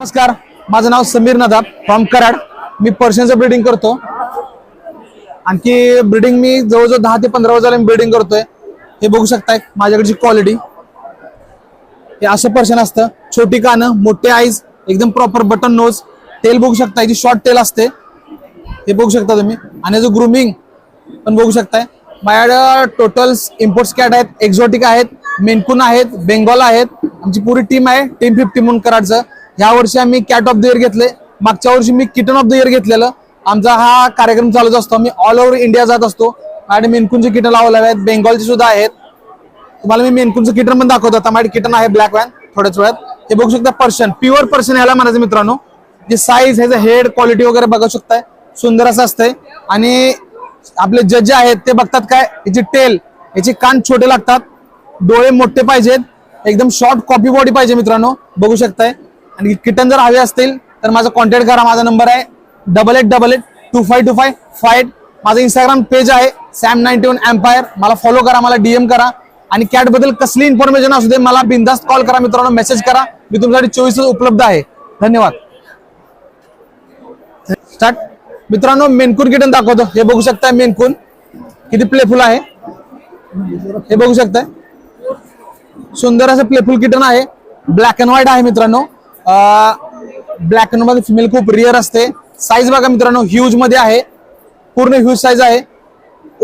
नमस्कार माझं नाव समीर नदाब फ्रॉम कराड. मी पर्शियनचं ब्रिडिंग करतो. आणखी ब्रिडिंग मी जवळजवळ दहा ते पंधरा वर्षाला ब्रिडिंग करतोय. हे बघू शकताय माझ्याकडची क्वालिटी हे असं पर्शन असतं. छोटी कानं मोठे आईज एकदम प्रॉपर बटन नोज तेल बघू शकता याची शॉर्ट टेल असते. हे बघू शकता तुम्ही. आणि याचं ग्रुमिंग पण बघू शकताय. माझ्याकडं टोटल इम्पोर्ट्स कॅट आहेत एक्झॉटिक आहेत मेनकून आहेत बेंगॉल आहेत. आमची पुरी टीम आहे टीम फिफ्टी म्हणून कराडचं. ह्या वर्षी आम्ही कॅट ऑफ द इयर घेतले. मागच्या वर्षी मी किटन ऑफ द इयर घेतलेलं. आमचा हा कार्यक्रम चालूच असतो. आम्ही ऑल ओव्हर इंडिया जात असतो. आणि मेनकूनचे किटन लावलेले आहेत. बेंगॉलचे सुद्धा आहेत. तुम्हाला मी मेनकूनचं किटन पण दाखवतो. आता माझ्या किटन आहे ब्लॅक वॅन थोड्याच वेळात. हे बघू शकता पर्शन प्युअर पर्शन याला म्हणायचं मित्रांनो. जे साईज ह्याचं हेड क्वालिटी वगैरे बघू शकताय. सुंदर असं असतंय. आणि आपले जज जे आहेत ते बघतात काय? याची टेल याचे कान छोटे लागतात. डोळे मोठे पाहिजेत. एकदम शॉर्ट कॉपी बॉडी पाहिजे मित्रांनो. बघू शकताय. आणि किटन जर हवे असतील तर माझा कॉन्टॅक्ट करा. माझा नंबर आहे double eight double eight two five two five five माझं इंस्टाग्राम पेज आहे सॅम नाईन्टी वन एम्पायर मला फॉलो करा मला डीएम करा. आणि कॅटबद्दल कसली इन्फॉर्मेशन असू दे मला बिंदास्त कॉल करा मित्रांनो मेसेज करा. मी तुमच्यासाठी चोवीस उपलब्ध आहे. धन्यवाद. स्टार्ट मित्रांनो मेनकून किटन दाखवतो. हे बघू शकताय मेनकून. किती प्लेफुल आहे. हे बघू शकताय. सुंदर असं प्लेफुल किटन आहे. ब्लॅक अँड व्हाईट आहे मित्रांनो. ब्लॅकमध्ये फिमेल खूप रिअर असते. साईज बघा मित्रांनो ह्यूजमध्ये आहे. पूर्ण ह्यूज साईज आहे.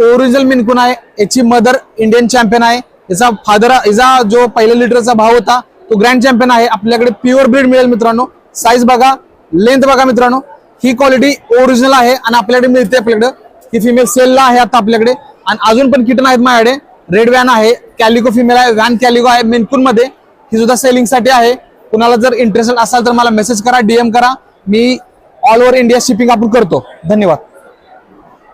ओरिजिनल मिनकून आहे. याची मदर इंडियन चॅम्पियन आहे. याचा फादर याचा जो पहिल्या लिटरचा भाव होता तो ग्रँड चॅम्पियन आहे. आपल्याकडे प्युअर ब्रीड मिळेल मित्रांनो. साईज बघा लेंथ बघा मित्रांनो. ही क्वालिटी ओरिजिनल आहे आणि आपल्याकडे मिळते आपल्याकडे. ही फिमेल सेलला आहे आता आपल्याकडे. आणि अजून पण किटन आहेत माझ्याकडे. रेड वॅन आहे. कॅलिको फिमेल आहे. व्हॅन कॅलिको आहे मिनकून मध्ये. ही सुद्धा सेलिंगसाठी आहे. कुणाला जर इंटरेस्टेड असाल तर मला मेसेज करा डीएम करा. मी ऑल ओव्हर इंडिया शिपिंग आपण करतो. धन्यवाद.